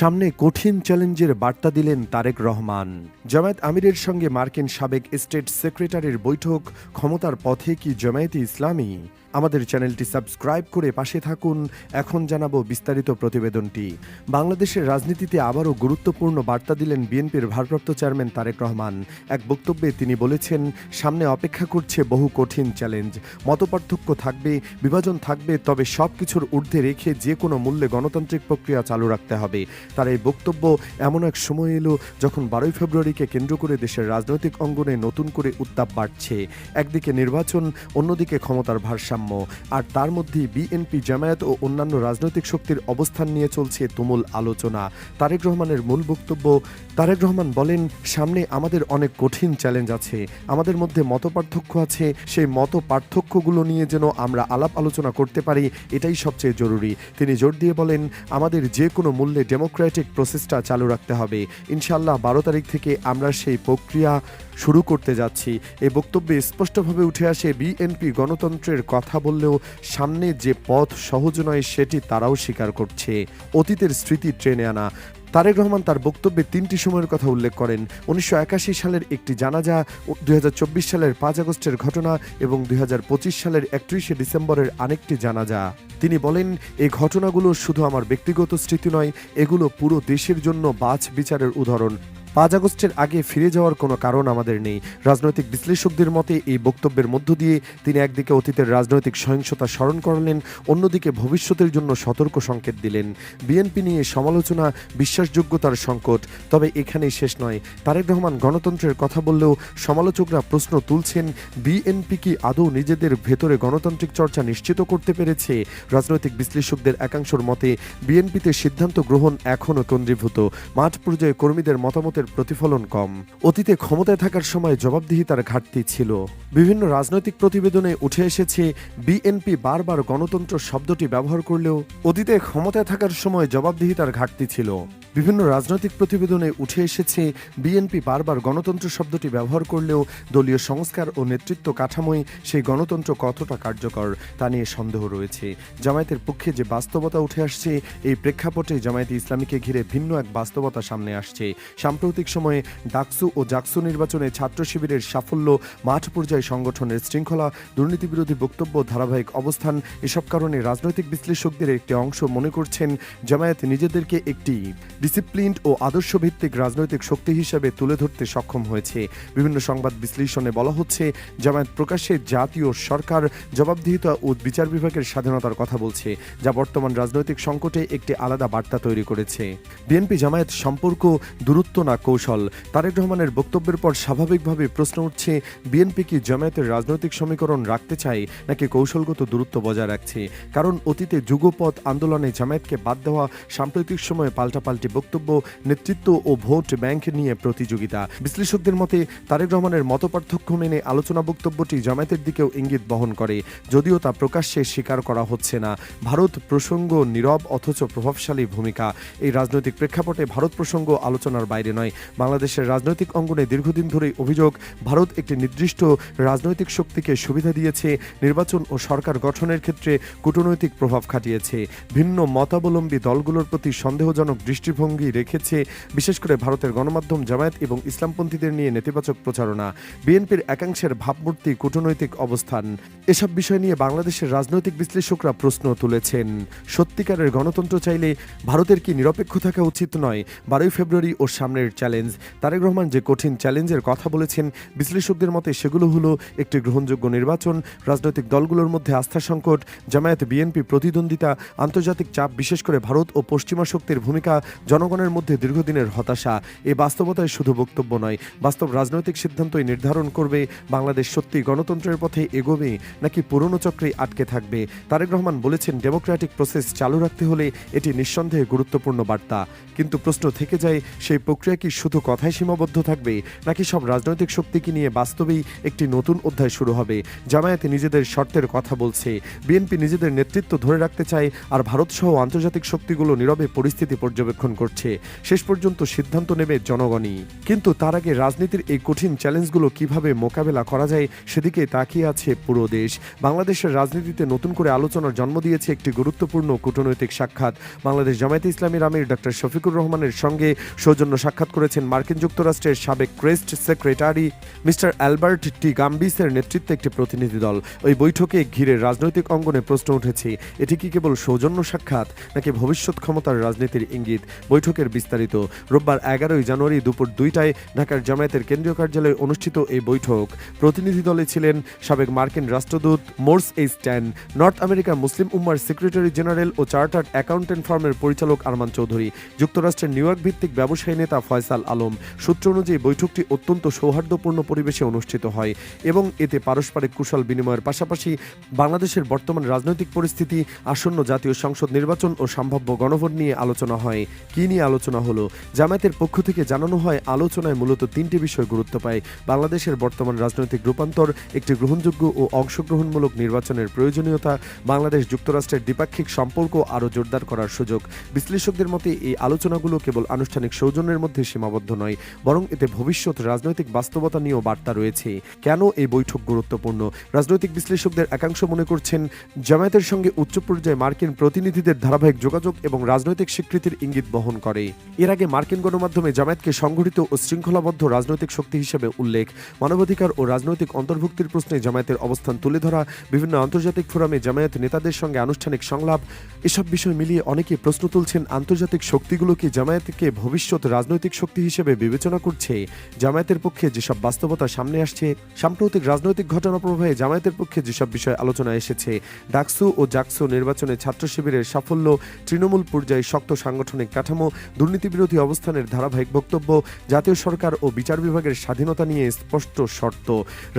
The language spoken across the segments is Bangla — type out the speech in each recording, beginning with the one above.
সামনে কঠিন চ্যালেঞ্জের বার্তা দিলেন তারেক রহমান। জামায়াত আমিরের সঙ্গে মার্কিন সাবেক স্টেট সেক্রেটারির বৈঠক, ক্ষমতার পথে কি জামায়াতে ইসলামী? আমাদের চ্যানেলটি সাবস্ক্রাইব করে পাশে থাকুন। এখন জানাব বিস্তারিত প্রতিবেদনটি। বাংলাদেশের রাজনীতিতে আবারও গুরুত্বপূর্ণ বার্তা দিলেন বিএনপির ভারপ্রাপ্ত চেয়ারম্যান তারেক রহমান। এক বক্তব্যে তিনি বলেছেন, সামনে অপেক্ষা করছে বহু কঠিন চ্যালেঞ্জ। মতপার্থক্য থাকবে, বিভাজন থাকবে, তবে সব কিছুর ঊর্ধ্বে রেখে যে কোনো মূল্যে গণতান্ত্রিক প্রক্রিয়া চালু রাখতে হবে। তার এই বক্তব্য এমন এক সময় এলো যখন বারোই ফেব্রুয়ারিকে কেন্দ্র করে দেশের রাজনৈতিক অঙ্গনে নতুন করে উত্তাপ বাড়ছে। একদিকে নির্বাচন, অন্যদিকে ক্ষমতার ভারসাম্য। আর তার মধ্যে বিএনপি জামায়াত ও অন্যান্য রাজনৈতিক শক্তির অবস্থান নিয়ে চলছে তুমুল আলোচনা। তারেক রহমানের মূল বক্তব্য, তারেক রহমান বলেন, সামনে আমাদের অনেক কঠিন চ্যালেঞ্জ আছে। আমাদের মধ্যে মত আছে, সেই মত পার্থক্যগুলো নিয়ে যেন আমরা আলাপ আলোচনা করতে পারি, এটাই সবচেয়ে জরুরি। তিনি জোর দিয়ে বলেন, আমাদের যে কোনো মূল্যে ডেমোক্রেটিক প্রসেসটা চালু রাখতে হবে। ইনশাল্লাহ বারো তারিখ থেকে আমরা সেই প্রক্রিয়া শুরু করতে যাচ্ছি। এই বক্তব্যে স্পষ্টভাবে উঠে আসে বিএনপি গণতন্ত্রের কথা। বললেও সামনে যে পথ সহজ নয় সেটি তারাও স্বীকার করছে। অতীতের স্মৃতি ট্রেনে আনা। তারেক রহমান তার বক্তব্যে তিনটি সময়ের কথা উল্লেখ করেন। উনিশশো একাশি সালের একটি জানাজা, দুই হাজার চব্বিশ সালের পাঁচ আগস্টের ঘটনা এবং দুই হাজার পঁচিশ সালের একত্রিশে ডিসেম্বরের আরেকটি জানাজা। তিনি বলেন এই ঘটনাগুলো শুধু আমার ব্যক্তিগত স্মৃতি নয়, এগুলো পুরো দেশের জন্য বাছ বিচারের উদাহরণ। পাঁচ আগস্টের আগে ফিরে যাওয়ার কোনো কারণ আমাদের নেই। রাজনৈতিক বিশ্লেষকদের মতে, এই বক্তব্যের মধ্য দিয়ে তিনি একদিকে অতীতের রাজনৈতিক সহিংসতা স্মরণ করালেন, অন্যদিকে ভবিষ্যতের জন্য সতর্ক সংকেত দিলেন। বিএনপি নিয়ে সমালোচনা, বিশ্বাসযোগ্যতার সংকট, তবে এখানেই শেষ নয়। তারেক রহমান গণতন্ত্রের কথা বললেও সমালোচকরা প্রশ্ন তুলছেন, বিএনপি কি আদৌ নিজেদের ভেতরে গণতান্ত্রিক চর্চা নিশ্চিত করতে পেরেছে? রাজনৈতিক বিশ্লেষকদের একাংশের মতে, বিএনপিতে সিদ্ধান্ত গ্রহণ এখনও কেন্দ্রীভূত। মাঠ পর্যায়ে কর্মীদের মতামতের প্রতিফলন কম। অতীতে ক্ষমতায় থাকার সময় জবাবদিহিতার ঘাটতি ছিল। বিভিন্ন রাজনৈতিক প্রতিবেদনে উঠে এসেছে, বিএনপি বারবার গণতন্ত্র শব্দটি ব্যবহার করলেও অতীতে ক্ষমতায় থাকার সময় জবাবদিহিতার ঘাটতি ছিল। বিভিন্ন রাজনৈতিক প্রতিবেদনে উঠে এসেছে বিএনপি বারবার গণতন্ত্র শব্দটি ব্যবহার করলেও দলীয় সংস্কার ও নেতৃত্ব কাঠামোই সেই গণতন্ত্র কতটা কার্যকর তা নিয়ে সন্দেহ রয়েছে। জামায়াতের পক্ষে যে বাস্তবতা উঠে আসছে, এই প্রেক্ষাপটে জামায়াতে ইসলামীকে ঘিরে ভিন্ন এক বাস্তবতা সামনে আসছে। সাম্প্রতিক সময়ে ডাকসু ও জাকসু নির্বাচনে ছাত্র শিবিরের সাফল্য, মাঠ পর্যায়ে সংগঠনের শৃঙ্খলা, দুর্নীতিবিরোধী বক্তব্য, ধারাবাহিক অবস্থান, এসব কারণে রাজনৈতিক বিশ্লেষকদের একটি অংশ মনে করছেন, জামায়াত নিজেদেরকে একটি ডিসিপ্লিনড ও আদর্শভিত্তিক রাজনৈতিক শক্তি হিসেবে তুলে ধরতে সক্ষম হয়েছে। বিভিন্ন সংবাদ বিশ্লেষণে বলা হচ্ছে, জামায়াত প্রকাশ্যে জাতীয় সরকার জবাবদিহিতা ও বিচার বিভাগের স্বাধীনতার কথা বলছে, যা বর্তমান রাজনৈতিক সংকটে একটি আলাদা বার্তা তৈরি করেছে। বিএনপি জামায়াত সম্পর্ক, দূরত্ব না কৌশল, তারেক রহমানের বক্তব্যের পর স্বাভাবিকভাবে প্রশ্ন উঠছে, বিএনপি কি জামায়াতের রাজনৈতিক সমীকরণ রাখতে চায়, নাকি কৌশলগত দূরত্ব বজায় রাখছে? কারণ অতীতে যুগপথ আন্দোলনে জামায়াতকে বাদ দেওয়া সাম্প্রতিক সময়ে পাল্টাপাল্টি বক্তব্য, নেতৃত্ব ও ভোট ব্যাংক নিয়ে প্রতিযোগিতা। বিশ্লেষকদের মতে, তারেক রহমানের মতপার্থক্য মেনে আলোচনা বক্তব্যটি জামায়াতের দিকেও ইঙ্গিত বহন করে, যদিও তা প্রকাশ্যে স্বীকার করা হচ্ছে না। ভারত প্রসঙ্গ নীরব অথচ প্রভাবশালী ভূমিকা। এই রাজনৈতিক প্রেক্ষাপটে ভারত প্রসঙ্গ আলোচনার বাইরে নয়। বাংলাদেশের রাজনৈতিক অঙ্গনে দীর্ঘদিন ধরেই অভিযোগ, ভারত একটি নির্দিষ্ট রাজনৈতিক শক্তিকে সুবিধা দিয়েছে, নির্বাচন ও সরকার গঠনের ক্ষেত্রে কূটনৈতিক প্রভাব খাটিয়েছে। ভিন্ন মতাবলম্বী দলগুলোর প্রতি সন্দেহজনক দৃষ্টিভঙ্গি রেখেছে, বিশেষ করে ভারতের গণমাধ্যম জামায়াত এবং ইসলামপন্থীদের নিয়ে নেতিবাচক প্রচারণা, বিএনপির একাংশের ভাবমূর্তি, কূটনৈতিক অবস্থান। এসব বিষয় নিয়ে বাংলাদেশের রাজনৈতিক বিশ্লেষকরা প্রশ্ন তুলেছেন। সত্যিকারের গণতন্ত্র চাইলে ভারতের কি নিরপেক্ষ থাকা উচিত নয়? বারোই ফেব্রুয়ারি ও সামনের চ্যালেঞ্জ। তারেক রহমান যে কঠিন চ্যালেঞ্জের কথা বলেছেন, বিশ্লেষকদের মতে সেগুলো হলো একটি গ্রহণযোগ্য নির্বাচন, রাজনৈতিক দলগুলোর মধ্যে আস্থা সংকট জামায়াত বিএনপি প্রতিদ্বন্দ্বিতা, আন্তর্জাতিক চাপ, বিশেষ করে ভারত ও পশ্চিমা শক্তির ভূমিকা জনগণের মধ্যে দীর্ঘদিনের হতাশা, এ বাস্তবতায় শুধু বক্তব্য নয়, বাস্তব রাজনৈতিক সিদ্ধান্তই নির্ধারণ করবে বাংলাদেশ সত্যি গণতন্ত্রের পথে এগোবে নাকি পুরনো চক্রে আটকে থাকবে। তারেক রহমান বলেছেন ডেমোক্রেটিক প্রসেস চালু রাখতে হলে এটি নিঃসন্দেহে গুরুত্বপূর্ণ বার্তা। কিন্তু প্রশ্ন থেকে যায়, সেই প্রক্রিয়া কি শুধু কথায় সীমাবদ্ধ থাকবে নাকি সব রাজনৈতিক শক্তিকে নিয়ে বাস্তবেই একটি নতুন অধ্যায় শুরু হবে? জামায়াতে নিজেদের শর্তের কথা বলছে। বিএনপি নিজেদের নেতৃত্ব ধরে রাখতে চায় আর ভারতসহ আন্তর্জাতিক শক্তিগুলো নীরবে পরিস্থিতি পর্যবেক্ষণ করছে। শেষ পর্যন্ত সিদ্ধান্ত নেবে জনগণই। কিন্তু তার আগে রাজনীতির এই কঠিন চ্যালেঞ্জগুলো কীভাবে মোকাবেলা করা যায় সেদিকে তাকিয়ে আছে পুরো দেশ। বাংলাদেশের রাজনীতিতে নতুন করে আলোচনার জন্ম দিয়েছে একটি গুরুত্বপূর্ণ কূটনৈতিক সাক্ষাৎ। বাংলাদেশ জামায়াতে ইসলামীর আমির ডক্টর শফিকুর রহমানের সঙ্গে সৌজন্য সাক্ষাৎ করেছেন মার্কিন যুক্তরাষ্ট্রের সাবেক ক্রেস্ট সেক্রেটারি মিস্টার অ্যালবার্ট টি. গাম্বিসের নেতৃত্বে একটি প্রতিনিধি দল। ওই বৈঠকে ঘিরে রাজনৈতিক অঙ্গনে প্রশ্ন উঠেছে, এটি কি কেবল সৌজন্য সাক্ষাৎ, নাকি ভবিষ্যৎ ক্ষমতার রাজনীতির ইঙ্গিত? বৈঠকের বিস্তারিত। রোববার এগারোই জানুয়ারি দুপুর দুইটায় ঢাকার জামায়াতের কেন্দ্রীয় কার্যালয়ে অনুষ্ঠিত এই বৈঠক। প্রতিনিধি দলে ছিলেন সাবেক মার্কিন রাষ্ট্রদূত মোর্স এই স্ট্যান, নর্থ আমেরিকা মুসলিম উম্মার সেক্রেটারি জেনারেল ও চার্টার্ড অ্যাকাউন্টেন্ট ফার্মের পরিচালক আরমান চৌধুরী, যুক্তরাষ্ট্রের নিউ ইয়র্ক ভিত্তিক ব্যবসায়ী নেতা ফয়সাল আলম। সূত্র অনুযায়ী বৈঠকটি অত্যন্ত সৌহার্দ্যপূর্ণ পরিবেশে অনুষ্ঠিত হয় এবং এতে পারস্পরিক কুশল বিনিময়ের পাশাপাশি বাংলাদেশের বর্তমান রাজনৈতিক পরিস্থিতি, আসন্ন জাতীয় সংসদ নির্বাচন ও সম্ভাব্য গণভোট নিয়ে আলোচনা হয়। কি নিয়ে আলোচনা হলো? জামায়াতের পক্ষ থেকে জানানো হয়, আলোচনায় মূলত তিনটি বিষয় গুরুত্ব পায়। বাংলাদেশের বর্তমান রাজনৈতিক রূপান্তর, একটি গ্রহণযোগ্য ও অংশগ্রহণমূলক নির্বাচনের প্রয়োজনীয়তা, বাংলাদেশ যুক্তরাষ্ট্রের দ্বিপাক্ষিক সম্পর্ক আরও জোরদার করার সুযোগ। বিশ্লেষকদের মতে, এই আলোচনাগুলো কেবল আনুষ্ঠানিক সৌজন্যের মধ্যে সীমাবদ্ধ নয়, বরং এতে ভবিষ্যৎ রাজনৈতিক বাস্তবতা নিয়েও বার্তা রয়েছে। কেন এই বৈঠক গুরুত্বপূর্ণ? রাজনৈতিক বিশ্লেষকদের একাংশ মনে করছেন, জামায়াতের সঙ্গে উচ্চ পর্যায়ে মার্কিন প্রতিনিধিদের ধারাবাহিক যোগাযোগ এবং রাজনৈতিক স্বীকৃতির ইঙ্গিত বহন করে। এর আগে মার্কিন গণমাধ্যমে জামায়াতকে সংগঠিত ও শৃঙ্খলাবদ্ধ রাজনৈতিক শক্তি হিসেবে উল্লেখ, মানবাধিকার ও রাজনৈতিক অন্তর্ভুক্তির প্রশ্নে জামায়াতের অবস্থান তুলে ধরা, বিভিন্ন আন্তর্জাতিক ফোরামে জামায়াত নেতাদের সঙ্গে আনুষ্ঠানিক সংলাপ, এসব বিষয় মিলিয়ে অনেকে প্রশ্ন তুলছেন আন্তর্জাতিক শক্তিগুলো কি জামায়াতকে ভবিষ্যৎ রাজনৈতিক শক্তি হিসেবে বিবেচনা করছে? জামায়াতের পক্ষে যেসব বাস্তবতা সামনে আসছে, সাম্প্রতিক রাজনৈতিক ঘটনা প্রবাহে জামায়াতের পক্ষে যেসব বিষয় আলোচনা এসেছে, ডাকসু ও জাকসু নির্বাচনে ছাত্র শিবিরের সাফল্য তৃণমূল পর্যায়ে শক্ত সাংগঠনিক কাঠামো দুর্নীতিবিরোধী অবস্থানের ধারাবাহিক বক্তব্য, জাতীয় সরকার ও বিচার বিভাগের স্বাধীনতা নিয়ে স্পষ্ট শর্ত।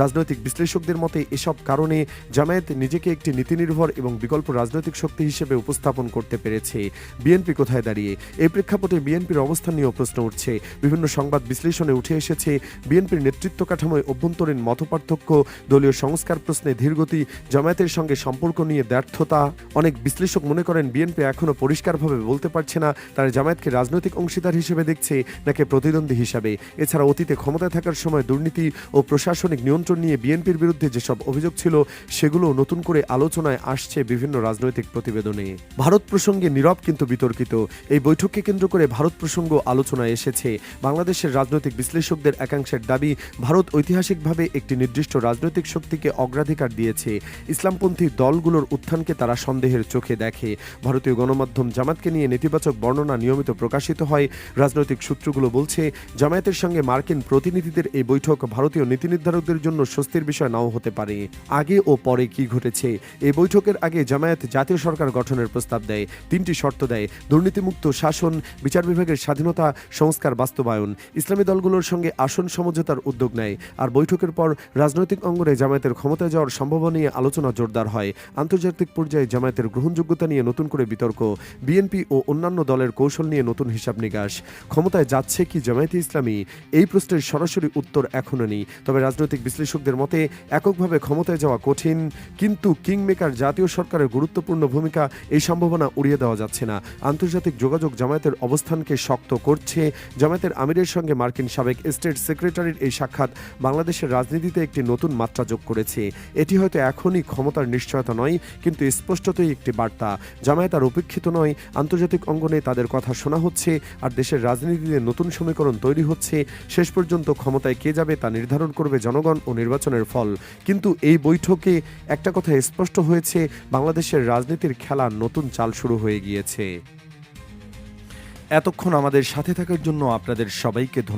রাজনৈতিক বিশ্লেষকদের মতে, এসব কারণে জামায়াত নিজেকে একটি নীতিনির্ভর এবং বিকল্প রাজনৈতিক শক্তি হিসেবে উপস্থাপন করতে পেরেছে। বিএনপি কোথায় দাঁড়িয়ে? এই প্রেক্ষাপটে বিএনপির অবস্থান নিয়েও প্রশ্ন উঠছে। বিভিন্ন সংবাদ বিশ্লেষণে উঠে এসেছে, বিএনপির নেতৃত্ব কাঠামোয় অভ্যন্তরীণ মতপার্থক্য, দলীয় সংস্কার প্রশ্নে ধীরগতি, জামায়াতের সঙ্গে সম্পর্ক নিয়ে ব্যর্থতা। অনেক বিশ্লেষক মনে করেন, বিএনপি এখনও পরিষ্কারভাবে বলতে পারছে না, তারা জামায়াতকে রাজনৈতিক অংশীদার হিসেবে দেখছে নাকি প্রতিদ্বন্দ্বী হিসাবে। এছাড়া অতীতে ক্ষমতায় থাকার সময় দুর্নীতি ও প্রশাসনিক নিয়ন্ত্রণ নিয়ে বিএনপির বিরুদ্ধে যেসব অভিযোগ ছিল সেগুলো নতুন করে আলোচনায় আসছে বিভিন্ন রাজনৈতিক প্রতিবেদনে। ভারত প্রসঙ্গে নীরব কিন্তু বিতর্কিত। এই বৈঠককে কেন্দ্র করে ভারত প্রসঙ্গ আলোচনায় এসেছে। বাংলাদেশের রাজনৈতিক বিশ্লেষকদের একাংশের দাবি, ভারত ঐতিহাসিকভাবে একটি নির্দিষ্ট রাজনৈতিক শক্তিকে অগ্রাধিকার দিয়েছে। ইসলামপন্থী দলগুলোর উত্থানকে তারা সন্দেহের চোখে দেখে। ভারতীয় গণমাধ্যম জামাতকে নিয়ে নেতিবাচক বর্ণনা নিয়মিত প্রকাশিত হয়। রাজনৈতিক সূত্রগুলো বলছে, জামায়াতের সঙ্গে মার্কিন প্রতিনিধিদের এই বৈঠক ভারতীয় নীতি নির্ধারকদের জন্য স্বস্তির বিষয় নাও হতে পারে। আগে ও পরে কি ঘটেছে? এই বৈঠকের আগে জামায়াত জাতীয় সরকার গঠনের প্রস্তাব দেয়। তিনটি শর্ত দেয়, দুর্নীতিমুক্ত শাসন, বিচার বিভাগের স্বাধীনতা, সংস্কার, বাস্তবায়ন। ইসলামী দলগুলোর সঙ্গে আসন সমঝোতার উদ্যোগ নেয়। আর বৈঠকের পর রাজনৈতিক অঙ্গনে জামায়াতের ক্ষমতায় যাওয়ার সম্ভাবনা নিয়ে আলোচনা জোরদার হয়। আন্তর্জাতিক পর্যায়ে জামায়াতের গ্রহণযোগ্যতা নিয়ে নতুন করে বিতর্ক। বিএনপি ও অন্যান্য দলের কৌশল নিয়ে নতুন হিসাব নিকাশ। ক্ষমতায় যাচ্ছে কি জামায়াতে ইসলামী? এই প্রশ্নের সরাসরি উত্তর এখনও নেই। তবে রাজনৈতিক বিশ্লেষকদের মতে, এককভাবে ক্ষমতায় যাওয়া কঠিন, কিন্তু কিংমেকার জাতীয় সরকারের গুরুত্বপূর্ণ ভূমিকা এই সম্ভাবনা উড়িয়ে দেওয়া যাচ্ছে না। আন্তর্জাতিক যোগাযোগ জামায়াতের অবস্থানকে শক্ত করছে। জামায়াতের আমিরের সঙ্গে মার্কিন সাবেক স্টেট সেক্রেটারির এই সাক্ষাৎ বাংলাদেশের রাজনীতিতে একটি নতুন মাত্রা যোগ করেছে। এটি হয়তো এখনই ক্ষমতার নিশ্চয়তা নয়, কিন্তু স্পষ্টতই একটি বার্তা। জামায়াত আর উপেক্ষিত নয়। আন্তর্জাতিক অঙ্গনে তাদের কথা শোনা হচ্ছে, আর দেশের রাজনীতিতে নতুন সমীকরণ তৈরি হচ্ছে, শেষ পর্যন্ত ক্ষমতায় কে যাবে তা নির্ধারণ করবে জনগণ ও নির্বাচনের ফল। কিন্তু এই বৈঠকে একটা কথা স্পষ্ট হয়েছে, বাংলাদেশের রাজনীতির খেলা নতুন চাল শুরু হয়ে গিয়েছে। এতক্ষণ আমাদের সাথে থাকার জন্য আপনাদের সবাইকে ধন্যবাদ।